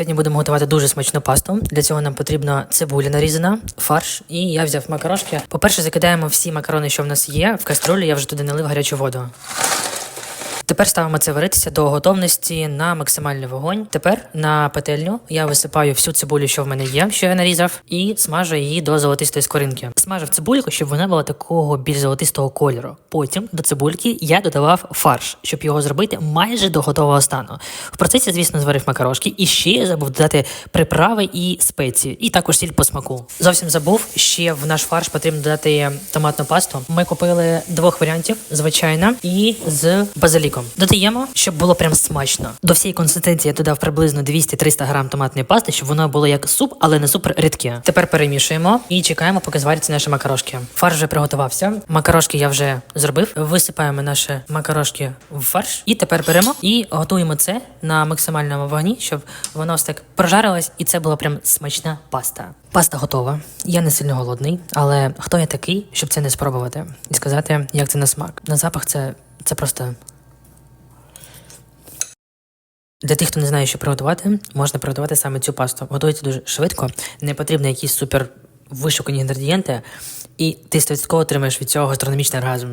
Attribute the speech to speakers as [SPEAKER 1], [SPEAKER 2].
[SPEAKER 1] Сьогодні будемо готувати дуже смачну пасту. Для цього нам потрібна цибуля нарізана, фарш, і я взяв макарошки. По-перше, закидаємо всі макарони, що в нас є, в каструлю. Я вже туди налив гарячу воду. Тепер ставимо це варитися до готовності на максимальний вогонь. Тепер на петельню я висипаю всю цибулю, що в мене є, що я нарізав, і смажу її до золотистої скоринки. Смажив цибульку, щоб вона була такого більш золотистого кольору. Потім до цибульки я додавав фарш, щоб його зробити майже до готового стану. В процесі, звісно, зварив макарошки, і ще я забув додати приправи і спеції, і також сіль по смаку. Зовсім забув, ще в наш фарш потрібно додати томатну пасту. Ми купили двох варіантів: звичайна і з базиліком. Додаємо, щоб було прям смачно. До всієї консистенції я додав приблизно 200-300 грам томатної пасти, щоб воно було як суп, але не супер рідке. Тепер перемішуємо і чекаємо, поки зваряться наші макарошки. Фарш вже приготувався. Макарошки я вже зробив. Висипаємо наші макарошки в фарш. І тепер беремо і готуємо це на максимальному вогні, щоб воно ось так прожарилось, і це була прям смачна паста. Паста готова. Я не сильно голодний, але хто я такий, щоб це не спробувати і сказати, як це на смак. На запах це, це просто для тих, хто не знає, що приготувати, можна приготувати саме цю пасту. Готується дуже швидко, не потрібно якісь супер вишукані інгредієнти, і ти 100% отримаєш від цього гастрономічний оргазм.